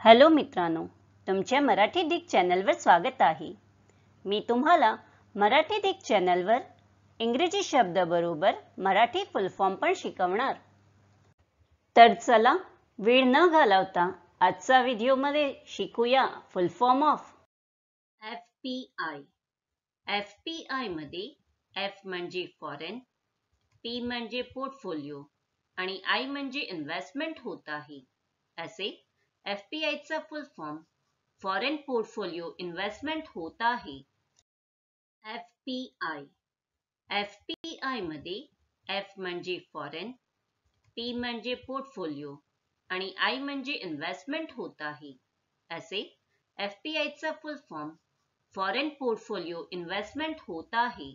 Hello मित्रांनो तुमच्या Marathi Dick चॅनलवर स्वागत आहे. मी तुम्हाला मराठी डिक चॅनलवर इंग्रजी शब्द बरोबर मराठी फुल फॉर्म पण शिकवणार. तर चला वेळ न घालवता आजचा व्हिडिओमध्ये शिकूया full form of F P I. F P आयमध्ये एफ म्हणजे फॉरेन पी म्हणजे पोर्टफोलिओ आणि आय म्हणजे इन्व्हेस्टमेंट होत आहे. असे एफपीआयचा full form foreign portfolio investment होत आहे एफपीआय एफपीआय मध्ये एफ़ म्हणजे फॉरेन पी म्हणजे पोर्टफोलिओ आणि आय म्हणजे इन्व्हेस्टमेंट होत आहे असे एफपीआयचा full form foreign portfolio investment होत आहे